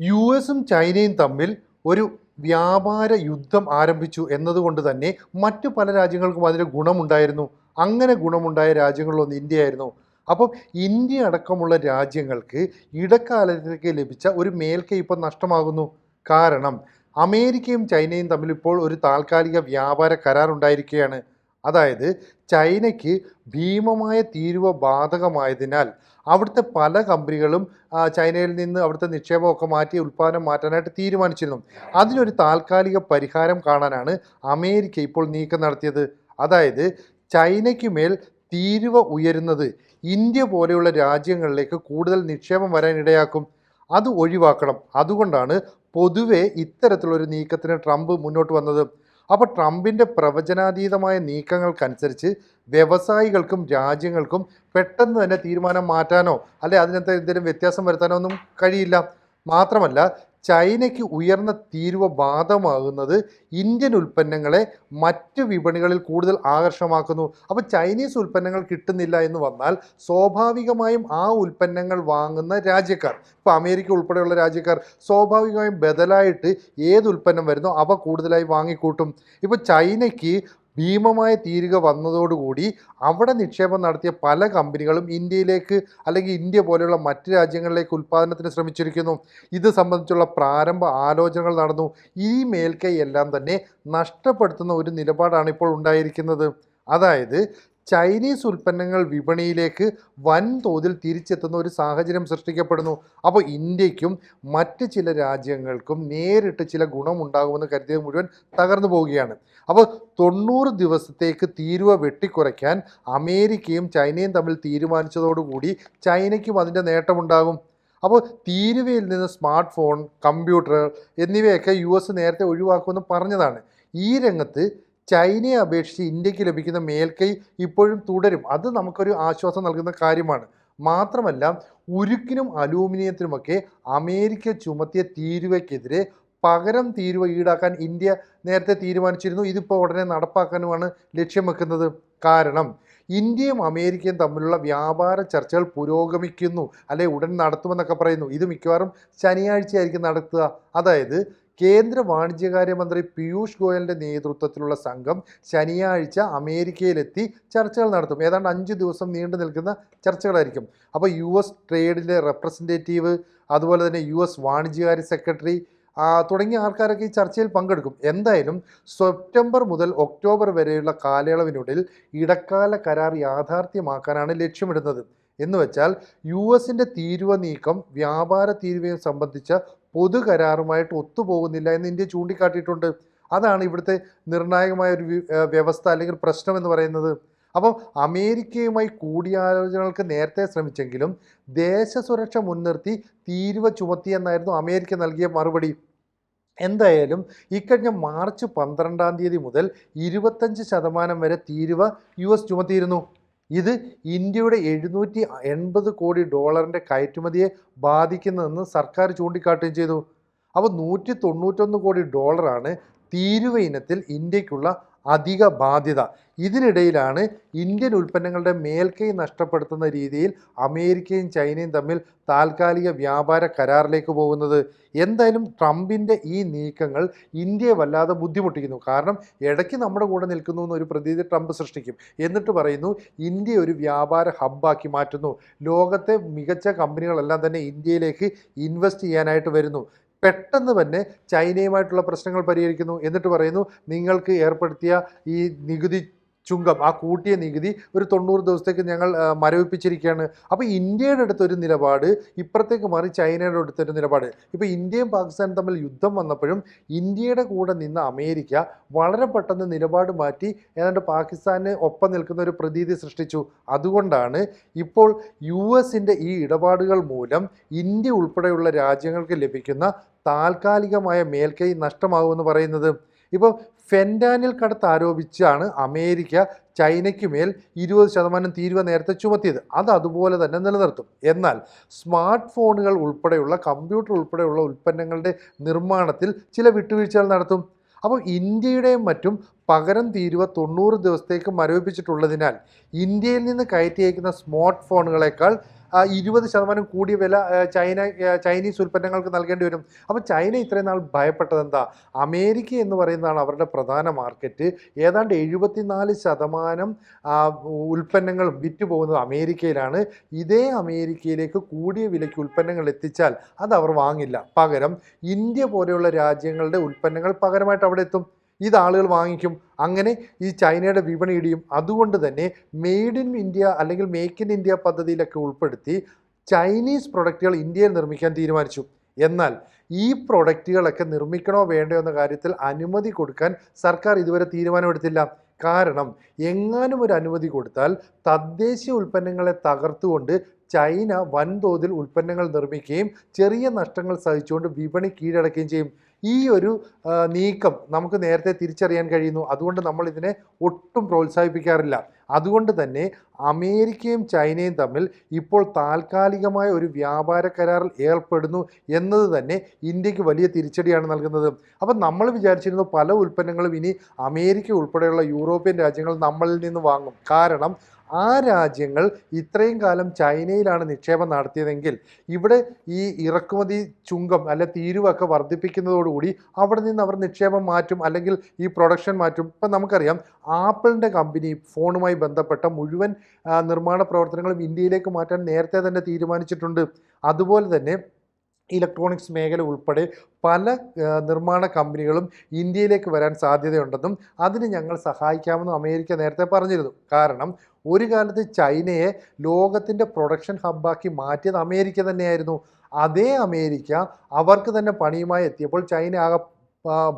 U എസും ചൈനയും തമ്മിൽ ഒരു വ്യാപാര യുദ്ധം ആരംഭിച്ചു എന്നതുകൊണ്ട് തന്നെ മറ്റു പല രാജ്യങ്ങൾക്കും അതിന് ഗുണമുണ്ടായിരുന്നു. അങ്ങനെ ഗുണമുണ്ടായ രാജ്യങ്ങളിലൊന്ന് ഇന്ത്യയായിരുന്നു. അപ്പം ഇന്ത്യ അടക്കമുള്ള രാജ്യങ്ങൾക്ക് ഇടക്കാലത്തേക്ക് ലഭിച്ച ഒരു മേൽക്കൈ ഇപ്പം നഷ്ടമാകുന്നു. കാരണം അമേരിക്കയും ചൈനയും തമ്മിൽ ഇപ്പോൾ ഒരു താൽക്കാലിക വ്യാപാര കരാർ ഉണ്ടായിരിക്കുകയാണ് അതായത് ചൈനയ്ക്ക് ഭീമമായ തീരുവ ബാധകമായതിനാൽ അവിടുത്തെ പല കമ്പനികളും ചൈനയിൽ നിന്ന് അവിടുത്തെ നിക്ഷേപമൊക്കെ മാറ്റി ഉൽപ്പാദനം മാറ്റാനായിട്ട് തീരുമാനിച്ചിരുന്നു. അതിനൊരു താൽക്കാലിക പരിഹാരം കാണാനാണ് അമേരിക്ക ഇപ്പോൾ നീക്കം നടത്തിയത്. അതായത് ചൈനയ്ക്ക് മേൽ തീരുവ ഉയരുന്നത് ഇന്ത്യ പോലെയുള്ള രാജ്യങ്ങളിലേക്ക് കൂടുതൽ നിക്ഷേപം വരാനിടയാക്കും അത് ഒഴിവാക്കണം. അതുകൊണ്ടാണ് പൊതുവെ ഇത്തരത്തിലൊരു നീക്കത്തിന് ട്രംപ് മുന്നോട്ട് വന്നത്. അപ്പോൾ ട്രംപിന്റെ പ്രവചനാതീതമായ നീക്കങ്ങൾക്കനുസരിച്ച് വ്യവസായികൾക്കും രാജ്യങ്ങൾക്കും പെട്ടെന്ന് തന്നെ തീരുമാനം മാറ്റാനോ അല്ലെ അതിനകത്ത് എന്തെങ്കിലും വ്യത്യാസം വരുത്താനോ ഒന്നും കഴിയില്ല. മാത്രമല്ല ചൈനയ്ക്ക് ഉയർന്ന തീരുവ ബാധമാകുന്നത് ഇന്ത്യൻ ഉൽപ്പന്നങ്ങളെ മറ്റ് വിപണികളിൽ കൂടുതൽ ആകർഷമാക്കുന്നു. അപ്പോൾ ചൈനീസ് ഉൽപ്പന്നങ്ങൾ കിട്ടുന്നില്ല എന്ന് വന്നാൽ സ്വാഭാവികമായും ആ ഉൽപ്പന്നങ്ങൾ വാങ്ങുന്ന രാജ്യക്കാർ ഇപ്പോൾ അമേരിക്ക ഉൾപ്പെടെയുള്ള രാജ്യക്കാർ സ്വാഭാവികമായും ബദലായിട്ട് ഏത് ഉൽപ്പന്നം വരുന്നോ അവ കൂടുതലായി വാങ്ങിക്കൂട്ടും. ഇപ്പോൾ ചൈനയ്ക്ക് ഭീമമായ തീരുക വന്നതോടുകൂടി അവിടെ നിക്ഷേപം നടത്തിയ പല കമ്പനികളും ഇന്ത്യയിലേക്ക് അല്ലെങ്കിൽ ഇന്ത്യ പോലെയുള്ള മറ്റ് രാജ്യങ്ങളിലേക്ക് ഉൽപ്പാദനത്തിന് ശ്രമിച്ചിരിക്കുന്നു. ഇത് സംബന്ധിച്ചുള്ള പ്രാരംഭ ആലോചനകൾ നടന്നു. ഈ മേൽക്കൈ എല്ലാം തന്നെ നഷ്ടപ്പെടുത്തുന്ന ഒരു നിലപാടാണ് ഇപ്പോൾ ഉണ്ടായിരിക്കുന്നത്. അതായത് ചൈനീസ് ഉൽപ്പന്നങ്ങൾ വിപണിയിലേക്ക് വൻതോതിൽ തിരിച്ചെത്തുന്ന ഒരു സാഹചര്യം സൃഷ്ടിക്കപ്പെടുന്നു. അപ്പോൾ ഇന്ത്യക്കും മറ്റ് ചില രാജ്യങ്ങൾക്കും നേരിട്ട് ചില ഗുണമുണ്ടാകുമെന്ന് കരുതിയത് മുഴുവൻ തകർന്നു പോവുകയാണ്. അപ്പോൾ തൊണ്ണൂറ് ദിവസത്തേക്ക് തീരുവ വെട്ടിക്കുറയ്ക്കാൻ അമേരിക്കയും ചൈനയും തമ്മിൽ തീരുമാനിച്ചതോടുകൂടി ചൈനയ്ക്കും അതിന്റെ നേട്ടമുണ്ടാകും. അപ്പോൾ തീരുവയിൽ നിന്ന് സ്മാർട്ട് ഫോൺ കമ്പ്യൂട്ടർ എന്നിവയൊക്കെ യു എസ് നേരത്തെ ഒഴിവാക്കുമെന്ന് പറഞ്ഞതാണ്. ഈ രംഗത്ത് ചൈനയെ അപേക്ഷിച്ച് ഇന്ത്യയ്ക്ക് ലഭിക്കുന്ന മേൽക്കൈ ഇപ്പോഴും തുടരും. അത് നമുക്കൊരു ആശ്വാസം നൽകുന്ന കാര്യമാണ്. മാത്രമല്ല ഉരുക്കിനും അലൂമിനിയത്തിനുമൊക്കെ അമേരിക്ക ചുമത്തിയ തീരുവയ്ക്കെതിരെ പകരം തീരുവ ഈടാക്കാൻ ഇന്ത്യ നേരത്തെ തീരുമാനിച്ചിരുന്നു. ഇതിപ്പോൾ ഉടനെ നടപ്പാക്കാനുമാണ് ലക്ഷ്യം വെക്കുന്നത്. കാരണം ഇന്ത്യയും അമേരിക്കയും തമ്മിലുള്ള വ്യാപാര ചർച്ചകൾ പുരോഗമിക്കുന്നു. അല്ലെ ഉടൻ നടത്തുമെന്നൊക്കെ പറയുന്നു. ഇത് മിക്കവാറും ശനിയാഴ്ചയായിരിക്കും നടത്തുക. അതായത് കേന്ദ്ര വാണിജ്യകാര്യമന്ത്രി പീയൂഷ് ഗോയലിന്റെ നേതൃത്വത്തിലുള്ള സംഘം ശനിയാഴ്ച അമേരിക്കയിലെത്തി ചർച്ചകൾ നടത്തും. ഏതാണ്ട് അഞ്ച് ദിവസം നീണ്ടു നിൽക്കുന്ന ചർച്ചകളായിരിക്കും. അപ്പോൾ യു എസ് ട്രേഡിലെ റെപ്രസെന്റേറ്റീവ് അതുപോലെ തന്നെ യു എസ് വാണിജ്യകാര്യ സെക്രട്ടറി തുടങ്ങിയ ആൾക്കാരൊക്കെ ഈ ചർച്ചയിൽ പങ്കെടുക്കും. എന്തായാലും സെപ്റ്റംബർ മുതൽ ഒക്ടോബർ വരെയുള്ള കാലയളവിനുള്ളിൽ ഇടക്കാല കരാർ യാഥാർത്ഥ്യമാക്കാനാണ് ലക്ഷ്യമിടുന്നത്. എന്ന് വെച്ചാൽ യു എസിന്റെ തീരുവ നീക്കം വ്യാപാര തീരുവയും സംബന്ധിച്ച പൊതു കരാറുമായിട്ട് ഒത്തുപോകുന്നില്ല എന്ന് ഇന്ത്യ ചൂണ്ടിക്കാട്ടിയിട്ടുണ്ട്. അതാണ് ഇവിടുത്തെ നിർണായകമായ ഒരു വ്യവസ്ഥ അല്ലെങ്കിൽ പ്രശ്നം എന്ന് പറയുന്നത്. അപ്പം അമേരിക്കയുമായി കൂടിയാലോചനകൾക്ക് നേരത്തെ ശ്രമിച്ചെങ്കിലും ദേശസുരക്ഷ മുൻനിർത്തി തീരുവ ചുമത്തിയെന്നായിരുന്നു അമേരിക്ക നൽകിയ മറുപടി. എന്തായാലും ഇക്കഴിഞ്ഞ മാർച്ച് പന്ത്രണ്ടാം തീയതി മുതൽ ഇരുപത്തഞ്ച് ശതമാനം വരെ തീരുവ യു എസ് ചുമത്തിയിരുന്നു. ഇത് ഇന്ത്യയുടെ എഴുന്നൂറ്റി എൺപത് കോടി ഡോളറിന്റെ കയറ്റുമതിയെ ബാധിക്കുന്നതെന്ന് സർക്കാർ ചൂണ്ടിക്കാട്ടുകയും ചെയ്തു. അപ്പോൾ നൂറ്റി തൊണ്ണൂറ്റൊന്ന് കോടി ഡോളറാണ് തീരുവ ഇനത്തിൽ ഇന്ത്യക്കുള്ള അധിക ബാധ്യത. ഇതിനിടയിലാണ് ഇന്ത്യൻ ഉൽപ്പന്നങ്ങളുടെ മേൽക്കൈ നഷ്ടപ്പെടുത്തുന്ന രീതിയിൽ അമേരിക്കയും ചൈനയും തമ്മിൽ താൽക്കാലിക വ്യാപാര കരാറിലേക്ക് പോകുന്നത്. എന്തായാലും ട്രംപിന്റെ ഈ നീക്കങ്ങൾ ഇന്ത്യയെ വല്ലാതെ ബുദ്ധിമുട്ടിക്കുന്നു. കാരണം ഇടയ്ക്ക് നമ്മുടെ കൂടെ നിൽക്കുന്നു എന്നൊരു പ്രതീതി ട്രംപ് സൃഷ്ടിക്കും. എന്നിട്ട് പറയുന്നു ഇന്ത്യ ഒരു വ്യാപാര ഹബ്ബാക്കി മാറ്റുന്നു. ലോകത്തെ മികച്ച കമ്പനികളെല്ലാം തന്നെ ഇന്ത്യയിലേക്ക് ഇൻവെസ്റ്റ് ചെയ്യാനായിട്ട് വരുന്നു. പെട്ടെന്ന് തന്നെ ചൈനയുമായിട്ടുള്ള പ്രശ്നങ്ങൾ പരിഹരിക്കുന്നു. എന്നിട്ട് പറയുന്നു നിങ്ങൾക്ക് ഏർപ്പെടുത്തിയ ഈ നികുതി ചുങ്കം ആ കൂട്ടിയ നികുതി ഒരു തൊണ്ണൂറ് ദിവസത്തേക്ക് ഞങ്ങൾ മരവിപ്പിച്ചിരിക്കുകയാണ്. അപ്പോൾ ഇന്ത്യയുടെ അടുത്തൊരു നിലപാട് ഇപ്പുറത്തേക്ക് മാറി ചൈനയുടെ അടുത്തൊരു നിലപാട്. ഇപ്പോൾ ഇന്ത്യയും പാകിസ്ഥാനും തമ്മിൽ യുദ്ധം വന്നപ്പോഴും ഇന്ത്യയുടെ കൂടെ നിന്ന് അമേരിക്ക വളരെ പെട്ടെന്ന് നിലപാട് മാറ്റി ഏതാണ്ട് പാകിസ്ഥാന് ഒപ്പം നിൽക്കുന്ന ഒരു പ്രതീതി സൃഷ്ടിച്ചു. അതുകൊണ്ടാണ് ഇപ്പോൾ യു എസിന്റെ ഈ ഇടപാടുകൾ മൂലം ഇന്ത്യ ഉൾപ്പെടെയുള്ള രാജ്യങ്ങൾക്ക് ലഭിക്കുന്ന താൽക്കാലികമായ മേൽക്കൈ നഷ്ടമാകുമെന്ന് പറയുന്നത്. ഇപ്പോൾ ഫെൻഡാനിൽ കടത്ത് ആരോപിച്ചാണ് അമേരിക്ക ചൈനയ്ക്ക് മേൽ ഇരുപത് ശതമാനം തീരുവ നേരത്തെ ചുമത്തിയത്. അത് അതുപോലെ തന്നെ നിലനിർത്തും. എന്നാൽ സ്മാർട്ട് ഫോണുകൾ ഉൾപ്പെടെയുള്ള കമ്പ്യൂട്ടർ ഉൾപ്പെടെയുള്ള ഉൽപ്പന്നങ്ങളുടെ നിർമ്മാണത്തിൽ ചില വിട്ടുവീഴ്ചകൾ നടത്തും. അപ്പോൾ ഇന്ത്യയുടെയും മറ്റും പകരം തീരുവ തൊണ്ണൂറ് ദിവസത്തേക്ക് മരവിപ്പിച്ചിട്ടുള്ളതിനാൽ ഇന്ത്യയിൽ നിന്ന് കയറ്റി അയക്കുന്ന സ്മാർട്ട് ഫോണുകളേക്കാൾ ഇരുപത് ശതമാനം കൂടിയ വില ചൈന ചൈനീസ് ഉൽപ്പന്നങ്ങൾക്ക് നൽകേണ്ടി വരും. അപ്പോൾ ചൈന ഇത്രയും നാൾ ഭയപ്പെട്ടത് എന്താ അമേരിക്ക എന്ന് പറയുന്നതാണ് അവരുടെ പ്രധാന മാർക്കറ്റ്. ഏതാണ്ട് എഴുപത്തിനാല് ശതമാനം ഉൽപ്പന്നങ്ങൾ വിറ്റുപോകുന്നത് വിറ്റ് പോകുന്നത് അമേരിക്കയിലാണ്. ഇതേ അമേരിക്കയിലേക്ക് കൂടിയ വിലയ്ക്ക് ഉൽപ്പന്നങ്ങൾ എത്തിച്ചാൽ അത് അവർ വാങ്ങില്ല. പകരം ഇന്ത്യ പോലെയുള്ള രാജ്യങ്ങളുടെ ഉൽപ്പന്നങ്ങൾ പകരമായിട്ട് അവിടെ എത്തും. ഇത് ആളുകൾ വാങ്ങിക്കും. അങ്ങനെ ഈ ചൈനയുടെ വിപണി ഇടിയും. അതുകൊണ്ട് തന്നെ മെയ്ഡ് ഇൻ ഇന്ത്യ അല്ലെങ്കിൽ മേക്ക് ഇൻ ഇന്ത്യ പദ്ധതിയിലൊക്കെ ഉൾപ്പെടുത്തി ചൈനീസ് പ്രൊഡക്റ്റുകൾ ഇന്ത്യയിൽ നിർമ്മിക്കാൻ തീരുമാനിച്ചു. എന്നാൽ ഈ പ്രൊഡക്റ്റുകളൊക്കെ നിർമ്മിക്കണോ വേണ്ടയോ എന്ന കാര്യത്തിൽ അനുമതി കൊടുക്കാൻ സർക്കാർ ഇതുവരെ തീരുമാനമെടുത്തില്ല. കാരണം എങ്ങാനും ഒരു അനുമതി കൊടുത്താൽ തദ്ദേശീയ ഉൽപ്പന്നങ്ങളെ തകർത്തുകൊണ്ട് ചൈന വൻതോതിൽ ഉൽപ്പന്നങ്ങൾ നിർമ്മിക്കുകയും ചെറിയ നഷ്ടങ്ങൾ സഹിച്ചുകൊണ്ട് വിപണി കീഴടക്കുകയും ചെയ്യും. ഈ ഒരു നീക്കം നമുക്ക് നേരത്തെ തിരിച്ചറിയാൻ കഴിയുന്നു. അതുകൊണ്ട് നമ്മൾ ഇതിനെ ഒട്ടും പ്രോത്സാഹിപ്പിക്കാറില്ല. അതുകൊണ്ട് തന്നെ അമേരിക്കയും ചൈനയും തമ്മിൽ ഇപ്പോൾ താൽക്കാലികമായ ഒരു വ്യാപാര കരാറിൽ ഏർപ്പെടുന്നു എന്നത് തന്നെ ഇന്ത്യയ്ക്ക് വലിയ തിരിച്ചടിയാണ് നൽകുന്നത്. അപ്പം നമ്മൾ വിചാരിച്ചിരുന്നു പല ഉൽപ്പന്നങ്ങളും ഇനി അമേരിക്ക ഉൾപ്പെടെയുള്ള യൂറോപ്യൻ രാജ്യങ്ങൾ നമ്മളിൽ നിന്ന് വാങ്ങും. കാരണം ആ രാജ്യങ്ങൾ ഇത്രയും കാലം ചൈനയിലാണ് നിക്ഷേപം നടത്തിയതെങ്കിൽ ഇവിടെ ഈ ഇറക്കുമതി ചുങ്കം അല്ലെ തീരുവൊക്കെ വർദ്ധിപ്പിക്കുന്നതോടുകൂടി അവിടെ നിന്ന് അവർ നിക്ഷേപം മാറ്റും അല്ലെങ്കിൽ ഈ പ്രൊഡക്ഷൻ മാറ്റും. ഇപ്പം നമുക്കറിയാം ആപ്പിളിന്റെ കമ്പനി ഫോണുമായി ബന്ധപ്പെട്ട മുഴുവൻ നിർമ്മാണ പ്രവർത്തനങ്ങളും ഇന്ത്യയിലേക്ക് മാറ്റാൻ നേരത്തെ തന്നെ തീരുമാനിച്ചിട്ടുണ്ട്. അതുപോലെ തന്നെ ഇലക്ട്രോണിക്സ് മേഖല ഉൾപ്പെടെ പല നിർമ്മാണ കമ്പനികളും ഇന്ത്യയിലേക്ക് വരാൻ സാധ്യതയുണ്ടെന്നും അതിന് ഞങ്ങൾ സഹായിക്കാമെന്നും അമേരിക്ക നേരത്തെ പറഞ്ഞിരുന്നു. കാരണം ഒരു കാലത്ത് ചൈനയെ ലോകത്തിന്റെ പ്രൊഡക്ഷൻ ഹബ്ബാക്കി മാറ്റിയത് അമേരിക്ക തന്നെയായിരുന്നു. അതേ അമേരിക്ക അവർക്ക് തന്നെ പണിയുമായി എത്തിയപ്പോൾ ചൈന ആകെ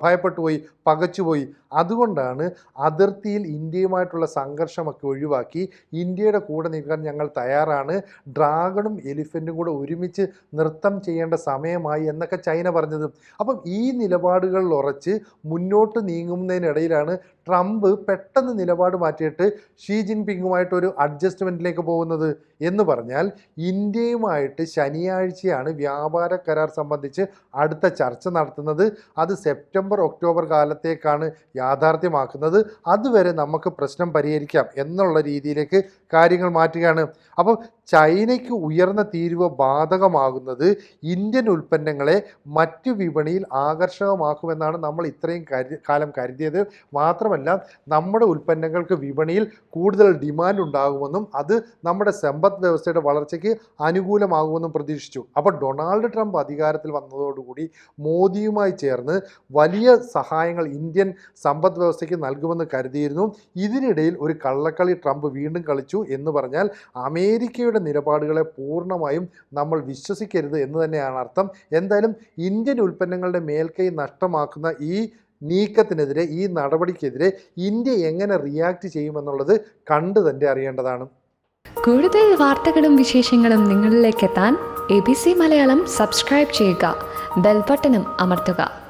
ഭയപ്പെട്ടുപോയി പകച്ചുപോയി. അതുകൊണ്ടാണ് അതിർത്തിയിൽ ഇന്ത്യയുമായിട്ടുള്ള സംഘർഷമൊക്കെ ഒഴിവാക്കി ഇന്ത്യയുടെ കൂടെ നിൽക്കാൻ ഞങ്ങൾ തയ്യാറാണ്. ഡ്രാഗണും എലിഫന്റും കൂടെ ഒരുമിച്ച് നൃത്തം ചെയ്യേണ്ട സമയമായി എന്നൊക്കെ ചൈന പറഞ്ഞത്. അപ്പം ഈ നിലപാടുകളിൽ ഉറച്ച് മുന്നോട്ട് നീങ്ങുന്നതിനിടയിലാണ് ട്രംപ് പെട്ടെന്ന് നിലപാട് മാറ്റിയിട്ട് ഷീ ജിൻപിങ്ങുമായിട്ട് ഒരു അഡ്ജസ്റ്റ്മെന്റിലേക്ക് പോകുന്നത് എന്ന് പറഞ്ഞാൽ ഇന്ത്യയുമായിട്ട് ശനിയാഴ്ചയാണ് വ്യാപാര കരാർ സംബന്ധിച്ച് അടുത്ത ചർച്ച നടത്തുന്നത്. അത് സെപ്റ്റംബർ ഒക്ടോബർ കാലത്തേക്കാണ് യാഥാർത്ഥ്യമാക്കുന്നത് അതുവരെ നമുക്ക് പ്രശ്നം പരിഹരിക്കാം എന്നുള്ള രീതിയിലേക്ക് കാര്യങ്ങൾ മാറ്റുകയാണ്. അപ്പം ചൈനയ്ക്ക് ഉയർന്ന തീരുവ ബാധകമാകുന്നത് ഇന്ത്യൻ ഉൽപ്പന്നങ്ങളെ മറ്റു വിപണിയിൽ ആകർഷകമാക്കുമെന്നാണ് നമ്മൾ ഇത്രയും കാലം കരുതിയത്. മാത്രമല്ല നമ്മുടെ ഉൽപ്പന്നങ്ങൾക്ക് വിപണിയിൽ കൂടുതൽ ഡിമാൻഡ് ഉണ്ടാകുമെന്നും അത് നമ്മുടെ സമ്പദ് വ്യവസ്ഥയുടെ വളർച്ചയ്ക്ക് അനുകൂലമാകുമെന്നും പ്രതീക്ഷിച്ചു. അപ്പോൾ ഡൊണാൾഡ് ട്രംപ് അധികാരത്തിൽ വന്നതോടുകൂടി മോദിയുമായി ചേർന്ന് വലിയ സഹായങ്ങൾ ഇന്ത്യൻ സമ്പദ് വ്യവസ്ഥയ്ക്ക് നൽകുമെന്ന് കരുതിയിരുന്നു. ഇതിനിടയിൽ ഒരു കള്ളക്കളി ട്രംപ് വീണ്ടും കളിച്ചു എന്ന് പറഞ്ഞാൽ അമേരിക്കയുടെ നിലപാടുകളെ പൂർണമായും നമ്മൾ വിശ്വസിക്കരുത് എന്ന് തന്നെയാണ് അർത്ഥം. എന്തായാലും ഇന്ത്യൻ ഉൽപ്പന്നങ്ങളുടെ മേൽക്കൈ നഷ്ടമാക്കുന്ന ഈ നീക്കത്തിനെതിരെ ഈ നടപടിക്കെതിരെ ഇന്ത്യ എങ്ങനെ റിയാക്ട് ചെയ്യുമെന്നുള്ളത് കണ്ടു തന്നെ അറിയേണ്ടതാണ്. കൂടുതൽ വാർത്തകളും വിശേഷങ്ങളും നിങ്ങളിലേക്ക് എത്താൻ A B C Malayalam subscribe ചെയ്യുക. ബെൽബട്ടനും അമർത്തുക.